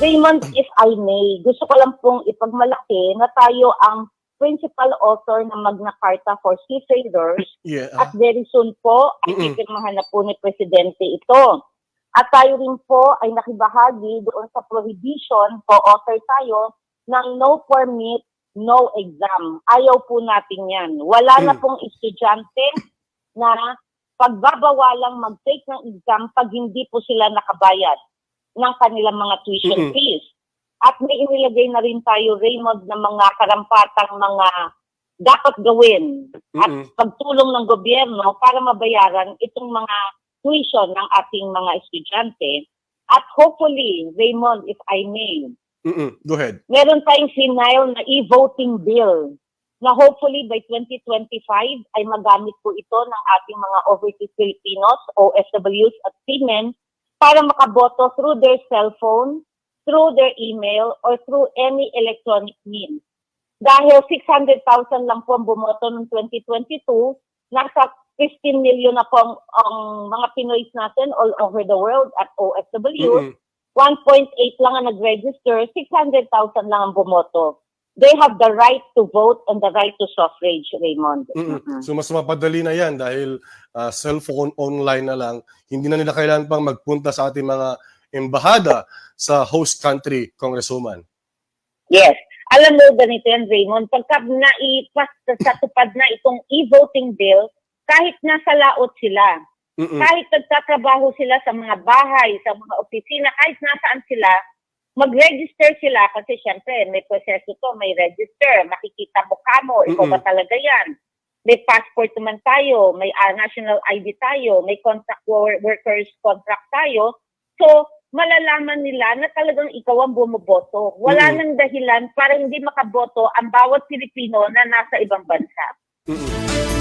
Raymond, if I may, gusto ko lang pong ipagmalaki na tayo ang principal author ng Magna Carta for Seafarers Yeah. at very soon po ay Mm-mm. pipirmahan na po ni Presidente ito. At tayo rin po ay nakibahagi doon sa prohibition, co-author tayo, ng no permit, no exam. Ayaw po natin yan. Wala na Mm. pong estudyante na pagbabawalang mag-take ng exam pag hindi po sila nakabayad ng kanilang mga tuition Mm-mm. fees. At may inilagay na rin tayo, Raymond, ng mga karampatang mga dapat gawin at Mm-mm. pagtulong ng gobyerno para mabayaran itong mga tuition ng ating mga estudyante. At hopefully, Raymond, if I may, Mm-mm. Go ahead. meron tayong sinile na e-voting bill na hopefully by 2025 ay magamit po ito ng ating mga overseas Filipinos, OFWs at seamen para makaboto through their cellphone, through their email, or through any electronic means. Dahil 600,000 lang po ang bumoto noong 2022, nasa 15 million na po ang, ang mga Pinoys natin all over the world at OFWs. Mm-mm. 1.8 lang ang nag-register, 600,000 lang ang bumoto. They have the right to vote and the right to suffrage, Raymond. Mm-mm. Mhm. So mas mapadali na yan dahil ah, cellphone online na lang. Hindi na nila kailangan pang magpunta sa ating mga embahada sa host country, Congresswoman. Yes. Alam mo ganito yan, Raymond, pagka naipas sa tupad na itong e-voting bill, kahit nasa laot sila, Mm-mm. kahit nagtatrabaho sila sa mga bahay, sa mga opisina, kahit nasaan sila, mag-register sila kasi syempre may proseso to, may register, makikita mo kamo, ikaw ba Mm-mm. talaga yan? May passport naman tayo, may ah, national ID tayo, may contract wor- workers contract tayo. So, malalaman nila na talagang ikaw ang bumoboto. Wala Mm-mm. nang dahilan para hindi makaboto ang bawat Pilipino na nasa ibang bansa. Mm-mm.